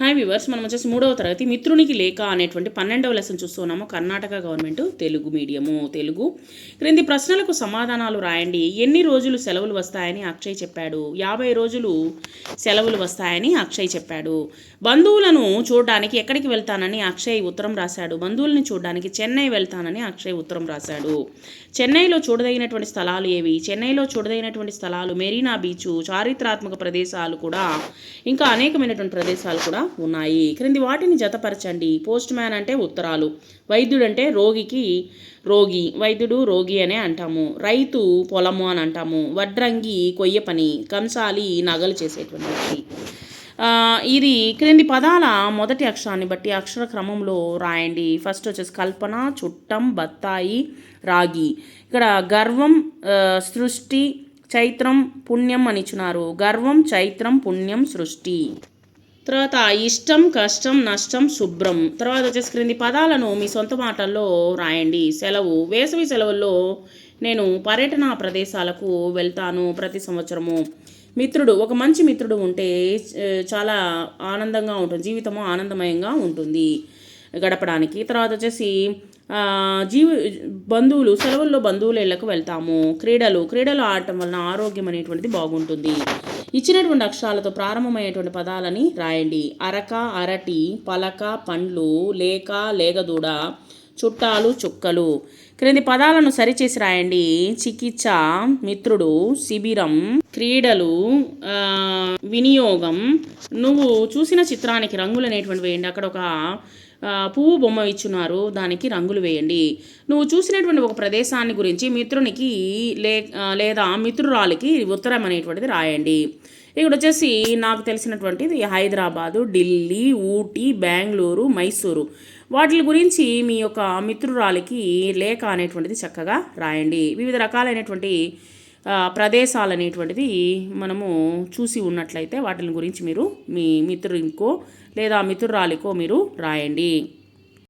Hi viewers మనం వచ్చేసి మూడవ తరగతి మిత్రునికి లేఖ అనేటువంటి పన్నెండవ లెసన్ చూస్తున్నాము. Karnataka government Telugu medium Telugu. క్రింది ప్రశ్నలకు సమాధానాలు రాయండి. ఎన్ని రోజులు సెలవులు వస్తాయని అక్షయ్ చెప్పాడు. యాభై రోజులు సెలవులు వస్తాయని అక్షయ్ చెప్పాడు. బంధువులను చూడడానికి ఎక్కడికి వెళ్తానని అక్షయ్ ఉత్తరం రాశాడు. బంధువులను చూడడానికి చెన్నై వెళ్తానని అక్షయ్ ఉత్తరం రాశాడు. చెన్నైలో చూడదగినటువంటి స్థలాలు ఏవి? చెన్నైలో చూడదగినటువంటి స్థలాలు మెరీనా బీచ్ చారిత్రాత్మక ప్రదేశాలు కూడా ఇంకా అనేకమైనటువంటి ప్రదేశాలు కూడా ఉన్నాయి. క్రింది వాటిని జతపరచండి. పోస్ట్ మ్యాన్ అంటే ఉత్తరాలు. వైద్యుడు అంటే రోగికి రోగి. వైద్యుడు రోగి అనే అంటాము. రైతు పొలము అని అంటాము. వడ్రంగి కొయ్య పని. కంసాలి నగలు చేసేటువంటి వ్యక్తి. ఇది క్రింది పదాల మొదటి అక్షరాన్ని బట్టి అక్షర క్రమంలో రాయండి. ఫస్ట్ వచ్చేసి కల్పన చుట్టం బత్తాయి రాగి. ఇక్కడ గర్వం సృష్టి చైత్రం పుణ్యం అని ఇచ్చినారు. గర్వం చైత్రం పుణ్యం సృష్టి. తర్వాత ఇష్టం కష్టం నష్టం శుభ్రం. తర్వాత వచ్చేసి క్రింది పదాలను మీ సొంత మాటల్లో రాయండి. సెలవు. వేసవి సెలవుల్లో నేను పర్యటన ప్రదేశాలకు వెళ్తాను ప్రతి సంవత్సరము. మిత్రుడు ఒక మంచి మిత్రుడు ఉంటే చాలా ఆనందంగా ఉంటుంది. జీవితము ఆనందమయంగా ఉంటుంది గడపడానికి. తర్వాత వచ్చేసి జీవి బంధువులు సెలవుల్లో బంధువుల ఇళ్ళకు వెళ్తాము. క్రీడలు. క్రీడలు ఆడటం వలన ఆరోగ్యం అనేటువంటిది బాగుంటుంది. ఇచ్చినటువంటి అక్షరాలతో ప్రారంభమయ్యేటువంటి పదాలని రాయండి. అరక అరటి పలక పండ్లు లేక లేగదూడ చుట్టాలు చుక్కలు. క్రింది పదాలను సరిచేసి రాయండి. చికిత్స మిత్రుడు శిబిరం క్రీడలు వినియోగం. నువ్వు చూసిన చిత్రానికి రంగులు అనేటువంటివి వేయండి. అక్కడ ఒక పువ్వు బొమ్మ ఇచ్చున్నారు. దానికి రంగులు వేయండి. నువ్వు చూసినటువంటి ఒక ప్రదేశాన్ని గురించి మిత్రునికి లే లేదా మిత్రురాలికి ఉత్తరం అనేటువంటిది రాయండి. ఇక్కడ వచ్చేసి నాకు తెలిసినటువంటిది హైదరాబాదు ఢిల్లీ ఊటీ బెంగళూరు మైసూరు. వాటి గురించి మీ యొక్క మిత్రురాలికి లేఖ అనేటువంటిది చక్కగా రాయండి. వివిధ రకాలైనటువంటి ప్రదేశాలు అనేటువంటిది మనము చూసి ఉన్నట్లయితే వాటిని గురించి మీరు మీ మిత్రునికో లేదా మిత్రురాలికో మీరు రాయండి.